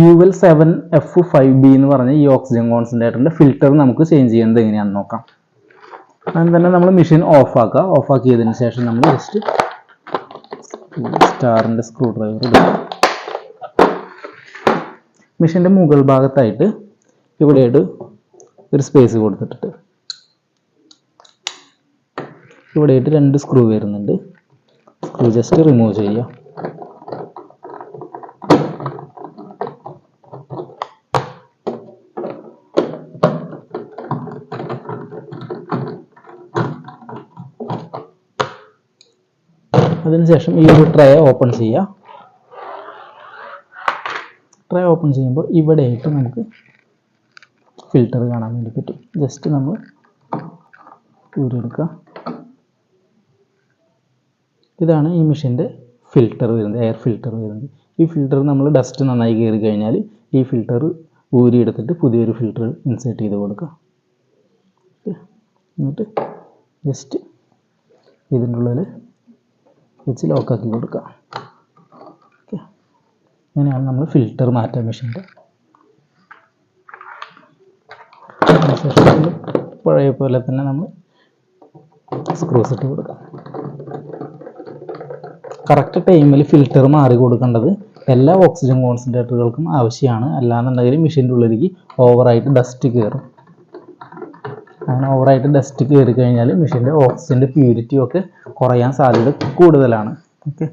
U L seven F five B എന്ന് പറഞ്ഞ ഈ ഓക്സിജൻ കോൺസെൻട്രേറ്ററിന്റെ ഫിൽറ്റർ നമുക്ക് ചേഞ്ച് ചെയ്യുന്നത് എങ്ങനെയാണെന്ന് നോക്കാം. അങ്ങനെ തന്നെ നമ്മൾ മെഷീൻ ഓഫാക്കുക ആക്കുക. ഓഫ് ആക്കിയതിന് ശേഷം നമ്മൾ ജസ്റ്റ് സ്റ്റാറിന്റെ സ്ക്രൂ ഡ്രൈവർ എടുക്കുക മെഷീന്റെ മുകൾ ഭാഗത്തായിട്ട് ഇവിടെയായിട്ട് ഒരു സ്പേസ് കൊടുത്തിട്ടിട്ട്. ഇവിടെയായിട്ട് രണ്ട് സ്ക്രൂ വരുന്നുണ്ട്. സ്ക്രൂ ജസ്റ്റ് റിമൂവ് ചെയ്യുക. അതിനുശേഷം ഈ ഒരു ട്രേ ഓപ്പൺ ചെയ്യുക ട്രേ ഓപ്പൺ ചെയ്യുമ്പോൾ ഇവിടെയായിട്ട് നമുക്ക് ഫിൽറ്റർ കാണാൻ വേണ്ടി പറ്റും. ജസ്റ്റ് നമ്മൾ ഊരെടുക്കുക ഇതാണ് ഈ മെഷീന്റെ ഫിൽറ്റർ വരുന്നത് എയർ ഫിൽറ്റർ വരുന്നത്. ഈ ഫിൽറ്റർ നമ്മൾ ഡസ്റ്റ് നന്നായി കയറി കഴിഞ്ഞാൽ ഈ ഫിൽറ്റർ ഊരിയെടുത്തിട്ട് പുതിയൊരു ഫിൽറ്റർ ഇൻസേർട്ട് ചെയ്ത് കൊടുക്കുക. എന്നിട്ട് ജസ്റ്റ് ഇതിന്റെ ഉള്ളിൽ വെച്ച് ലോക്കാക്കി കൊടുക്കുക അങ്ങനെയാണ് നമ്മൾ ഫിൽറ്റർ മാറ്റാൻ മെഷീന്റെ പഴയ പോലെ തന്നെ നമ്മൾ സ്ക്രൂസ് ഇട്ട് കൊടുക്കാം. കറക്റ്റ് ടൈമിൽ ഫിൽറ്റർ മാറി കൊടുക്കേണ്ടത് എല്ലാ ഓക്സിജൻ കോൺസെൻട്രേറ്ററുകൾക്കും ആവശ്യമാണ്. അല്ലാന്നുണ്ടെങ്കിൽ മെഷീന്റെ ഉള്ളിലേക്ക് ഓവറായിട്ട് ഡസ്റ്റ് കയറും അങ്ങനെ ഓവറായിട്ട് ഡസ്റ്റ് കയറി കഴിഞ്ഞാൽ മെഷീന്റെ ഓക്സിജന്റെ പ്യൂരിറ്റി ഒക്കെ കുറയാൻ സാധ്യത കൂടുതലാണ്. ഓക്കെ